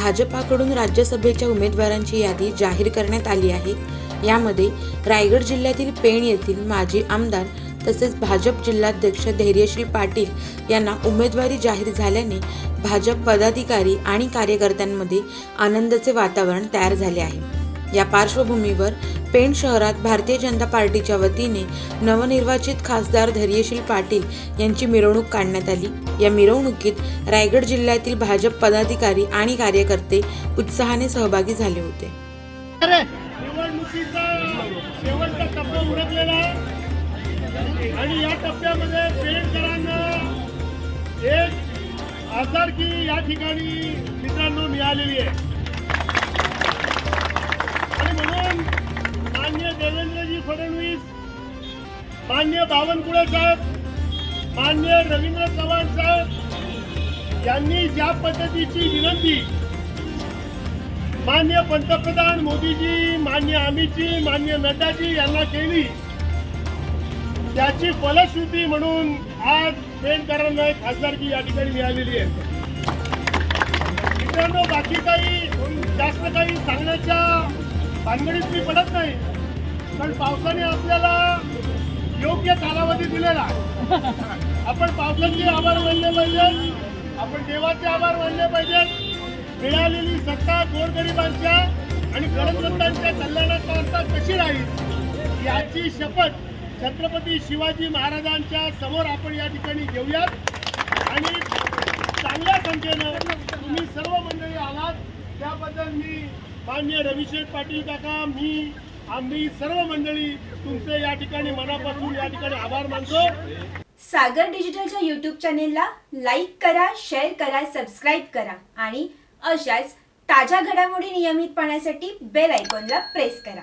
भाजपाकडून राज्यसभेच्या उमेदवारांची यादी जाहीर करण्यात आली आहे. यामध्ये रायगड जिल्ह्यातील पेण येथील माजी आमदार तसेच भाजप जिल्हाध्यक्ष धैर्यश्री पाटील यांना उमेदवारी जाहीर झाल्याने भाजप पदाधिकारी आणि कार्यकर्त्यांमध्ये आनंदाचे वातावरण तयार झाले आहे. या पार्श्वभूमीवर पेण शहरात भारतीय जनता पार्टीच्या वतीने नवनिर्वाचित खासदार धैर्यशील पाटील यांची मिरवणूक काढण्यात आली. या मिरवणुकीत रायगड जिल्ह्यातील भाजप पदाधिकारी आणि कार्यकर्ते उत्साहाने सहभागी झाले होते. आणि या टप्प्यामध्ये पेणकरांना एक आजारकी या ठिकाणी मित्रांनो मिळालेली आहे. मान्य बावनकुळे साहेब मान्य रवींद्र चव्हाण साहेब यांनी ज्या पद्धतीची विनंती मान्य पंतप्रधान मोदीजी मान्य अमितजी मान्य नड्डाजी यांना केली त्याची फलश्रुती म्हणून आज पेणकरांना एक खासदारकी या ठिकाणी मिळालेली आहे. मित्रांनो बाकी काही जास्त काही सांगण्याच्या भानगडीत मी पडत नाही पण पावसाने आपल्याला योग्य कालावधी दिलेला आपण पावसाचे आभार मानले पाहिजेत आपण देवाचे आभार मानले पाहिजेत मिळालेली सत्ता गोरगरिबांच्या आणि गरजवंतांच्या कल्याणाकरता कशी राहील याची शपथ छत्रपती शिवाजी महाराजांच्या समोर आपण या ठिकाणी घेऊयात. आणि चांगल्या संख्येनं तुम्ही सर्व मंडळी आलात. त्याबद्दल मी मान्य रविशेठ पाटील काका मी आम्ही सर्व मंडळी तुमचे या ठिकाणी मनापासून या ठिकाणी आभार मानतो. सागर डिजिटलच्या यूट्यूब चॅनेलला लाईक करा शेअर करा सबस्क्राईब करा आणि अशाच ताज्या घडामोडी नियमित पाहण्यासाठी बेल आयकॉनला प्रेस करा.